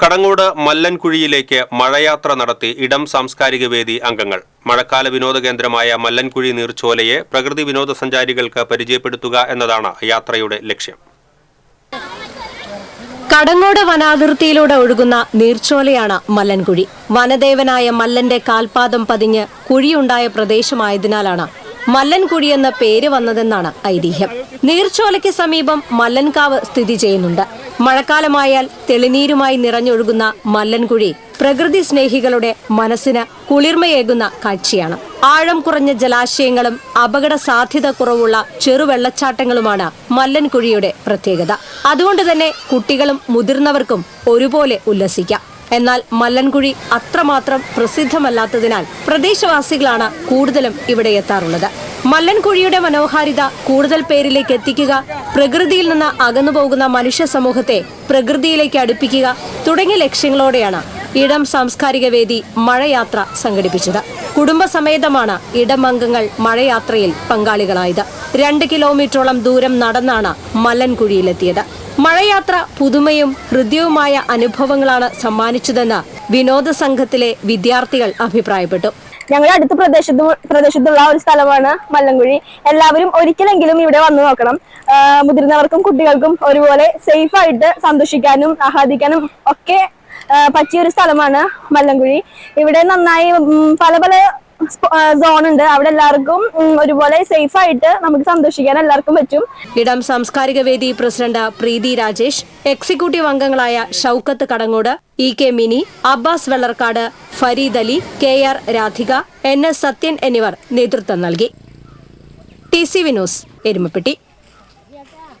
കടങ്ങോട് മല്ലൻകുഴിയിലേക്ക് മഴയാത്ര നടത്തി ഇടം സാംസ്കാരിക വേദി അംഗങ്ങൾ. മഴക്കാല വിനോദ കേന്ദ്രമായ മല്ലൻകുഴി നീർച്ചോലയെ പ്രകൃതി വിനോദസഞ്ചാരികൾക്ക് പരിചയപ്പെടുത്തുക എന്നതാണ് യാത്രയുടെ ലക്ഷ്യം. കടങ്ങോട് വനാതിർത്തിയിലൂടെ ഒഴുകുന്ന നീർച്ചോലയാണ് മല്ലൻകുഴി. വനദേവനായ മല്ലന്റെ കാൽപാദം പതിഞ്ഞ് കുഴിയുണ്ടായ പ്രദേശമായതിനാലാണ് മല്ലൻകുഴി എന്ന പേര് വന്നതെന്നാണ് ഐതിഹ്യം. നീർച്ചോലയ്ക്ക് സമീപം മല്ലൻകാവ് സ്ഥിതി ചെയ്യുന്നുണ്ട്. മഴക്കാലമായാൽ തെളിനീരുമായി നിറഞ്ഞൊഴുകുന്ന മല്ലൻകുഴി പ്രകൃതി സ്നേഹികളുടെ മനസ്സിന് കുളിർമയേകുന്ന കാഴ്ചയാണ്. ആഴം കുറഞ്ഞ ജലാശയങ്ങളും അപകട സാധ്യത കുറവുള്ള ചെറുവെള്ളച്ചാട്ടങ്ങളുമാണ് മല്ലൻകുഴിയുടെ പ്രത്യേകത. അതുകൊണ്ട് തന്നെ കുട്ടികളും മുതിർന്നവർക്കും ഒരുപോലെ ഉല്ലസിക്കാം. എന്നാൽ മല്ലൻകുഴി അത്രമാത്രം പ്രസിദ്ധമല്ലാത്തതിനാൽ പ്രദേശവാസികളാണ് കൂടുതലും ഇവിടെ എത്താറുള്ളത്. മല്ലൻകുഴിയുടെ മനോഹാരിത കൂടുതൽ പേരിലേക്ക് എത്തിക്കുക പ്രകൃതിയിൽ നിന്ന് അകന്നു പോകുന്ന മനുഷ്യ സമൂഹത്തെ പ്രകൃതിയിലേക്ക് അടുപ്പിക്കുക തുടങ്ങിയ ലക്ഷ്യങ്ങളോടെയാണ് ഇടം സാംസ്കാരിക വേദി മഴയാത്ര സംഘടിപ്പിച്ചത്. കുടുംബസമേതമാണ് ഇടം അംഗങ്ങൾ മഴയാത്രയിൽ പങ്കാളികളായത്. രണ്ട് കിലോമീറ്ററോളം ദൂരം നടന്നാണ് മല്ലൻകുഴിയിലെത്തിയത്. മഴയാത്ര പുതുമയും ഹൃദ്യവുമായ അനുഭവങ്ങളാണ് സമ്മാനിച്ചതെന്ന് വിനോദ സംഘത്തിലെ വിദ്യാർത്ഥികൾ അഭിപ്രായപ്പെട്ടു. ഞങ്ങളുടെ അടുത്ത പ്രദേശത്ത് പ്രദേശത്തുള്ള ഒരു സ്ഥലമാണ് മല്ലൻകുഴി. എല്ലാവരും ഒരിക്കലെങ്കിലും ഇവിടെ വന്നു നോക്കണം. മുതിർന്നവർക്കും കുട്ടികൾക്കും ഒരുപോലെ സേഫ് ആയിട്ട് സന്തോഷിക്കാനും ആഹ്ലാദിക്കാനും ഒക്കെ പറ്റിയ ഒരു സ്ഥലമാണ് മല്ലൻകുഴി. ഇവിടെ നന്നായി പല പല സോൺ ഉണ്ട്. അവിടെ എല്ലാവർക്കും ഒരുപോലെ സേഫ് ആയിട്ട് നമുക്ക് സന്തോഷിക്കാൻ എല്ലാവർക്കും പറ്റും. ഇടം സാംസ്കാരിക വേദി പ്രസിഡന്റ് പ്രീതി രാജേഷ് എക്സിക്യൂട്ടീവ് അംഗങ്ങളായ Shoukath Kadangode E K Mini Abbas Vellarkad Fareed Ali K R Radhika N S Sathyan എന്നിവർ നേതൃത്വം നൽകി. T C Vinos Erumapetty.